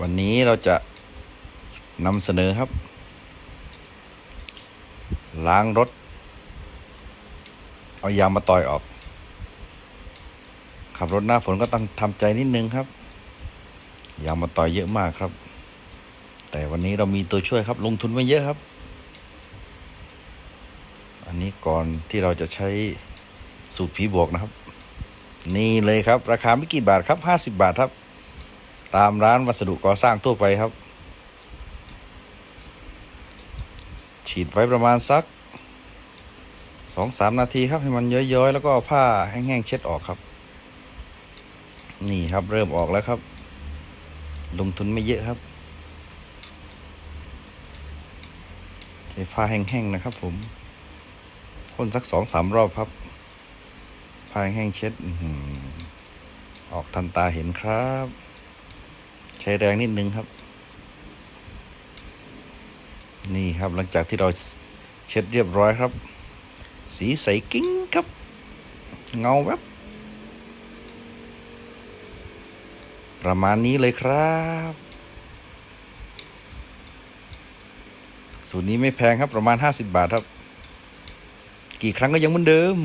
วันนี้เราจะนำเสนอครับ ล้างรถ เอายางมาต่อยออก ขับรถหน้าฝนก็ต้องทำใจนิดนึงครับ ยางมาต่อยเยอะมากครับ แต่วันนี้เรามีตัวช่วยครับ ลงทุนไม่เยอะครับ อันนี้ก่อนที่เราจะใช้สูตรผีบวกนะครับ นี่เลยครับ ราคาไม่กี่บาทครับห้าสิบบาทครับ ตามร้านวัสดุก่อสร้างทั่วไปครับ ฉีดไว้ประมาณสักสองสามนาทีครับให้มันย้อยๆ แล้วก็เอาผ้าแห้งๆเช็ดออกครับ นี่ครับเริ่มออกแล้วครับ ลงทุนไม่เยอะครับใช้ผ้าแห้งๆนะครับ ผมพ่นสักสองสามรอบครับผ้าแห้งๆเช็ดอื้อหือออกทันตาเห็นครับ ใช้แรงนิดนึงครับ นี่ครับหลังจากที่เราเช็ดเรียบร้อยครับ สีใสกิ้งครับ เงาแวบประมาณนี้เลยครับ สูตรนี้ไม่แพงครับประมาณ 50 บาทครับ กี่ครั้งก็ยังเหมือนเดิม